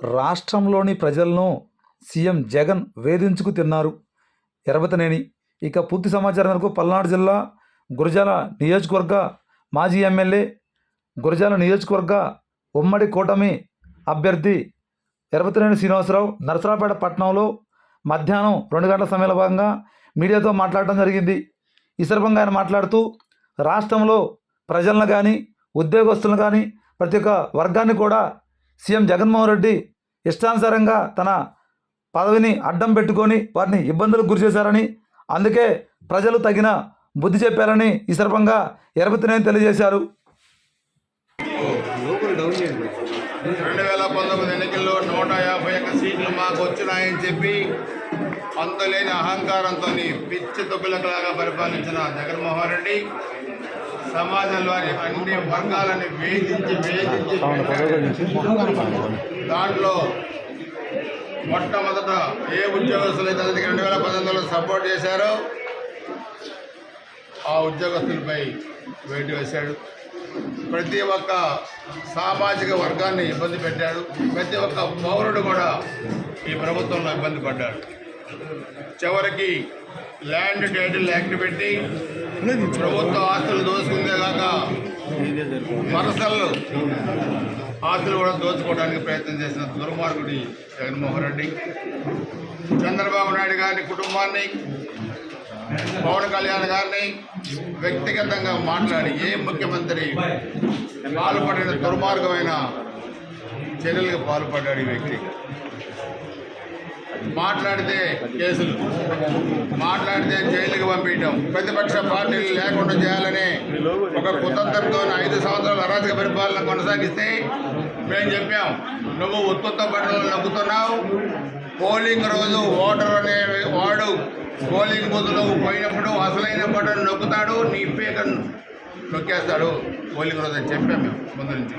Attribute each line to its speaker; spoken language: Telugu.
Speaker 1: రాష్ట్రంలోని ప్రజలను సీఎం జగన్ వేధించుకు తిన్నారు. ఎరబతనేని. ఇక పూర్తి సమాచారం మేరకు పల్నాడు జిల్లా గురజాల నియోజకవర్గ మాజీ ఎమ్మెల్యే గురజాల నియోజకవర్గ ఉమ్మడి కూటమి అభ్యర్థి ఎరబతనేని శ్రీనివాసరావు నరసరాపేట పట్టణంలో మధ్యాహ్నం రెండు గంటల సమయంలో భాగంగా మీడియాతో మాట్లాడటం జరిగింది. ఈ సందర్భంగా ఆయన మాట్లాడుతూ రాష్ట్రంలో ప్రజలను కానీ ఉద్యోగస్తులను కానీ ప్రతి ఒక్క వర్గాన్ని కూడా సీఎం జగన్మోహన్ రెడ్డి ఇష్టానుసారంగా తన పదవిని అడ్డం పెట్టుకొని వారిని ఇబ్బందులకు గురి చేశారని అందుకే ప్రజలు తగిన బుద్ధి చెప్పారని ఈ సందర్భంగా ఎరబతినేని తెలియజేశారు.
Speaker 2: రెండు వేల పంతొమ్మిది ఎన్నికల్లో నూట యాభై ఒక్క సీట్లు మాకు వచ్చినాయని చెప్పి అంతులేని అహంకారంతో పిచ్చి తొబ్బిలకలాగా పరిపాలించిన జగన్మోహన్ రెడ్డి సమాజంలోని అన్ని వర్గాలని వేధించి వేధించి దాంట్లో మొట్టమొదట ఏ ఉద్యోగస్తులు అయితే అతనికి రెండు వేల పంతొమ్మిదిలో సపోర్ట్ చేశారో ఆ ఉద్యోగస్తులపై వేటు వేశాడు. ప్రతి ఒక్క సామాజిక వర్గాన్ని ఇబ్బంది పెట్టాడు. ప్రతి ఒక్క పౌరుడు కూడా ఈ ప్రభుత్వంలో ఇబ్బంది పడ్డాడు. చివరికి ల్యాండ్ టైటిల్ యాక్ట్ పెట్టి ప్రభుత్వ ఆస్తులు దోసుకుందే కాక వరసలు ఆస్తులు కూడా దోచుకోవడానికి ప్రయత్నం చేసిన దుర్మార్గుడి జగన్మోహన్ రెడ్డి. చంద్రబాబు నాయుడు గారి కుటుంబాన్ని పవన్ కళ్యాణ్ గారిని వ్యక్తిగతంగా మాట్లాడి ఏ ముఖ్యమంత్రి పాల్పడిన దుర్మార్గమైన చర్యలకు పాల్పడ్డాడు ఈ వ్యక్తి. మాట్లాడితే కేసులు. మాట్లాడితే జైలుకి పంపించడం. ప్రతిపక్ష పార్టీలు లేకుండా చేయాలని ఒక కుతంత్రంతో ఐదు సంవత్సరాల అరాజక పరిపాలన కొనసాగిస్తే మేము చెప్పాం నువ్వు ఉత్పత్త బట్టలు నవ్వుతున్నావు పోలింగ్ రోజు ఓటర్ అనే వాడు పోలింగ్ బూత్లో పోయినప్పుడు అసలైన బటన్ నొక్కుతాడు నీ పేక నొక్కేస్తాడు. పోలింగ్ రోజు అని చెప్పాం మేము ముందు నుంచి.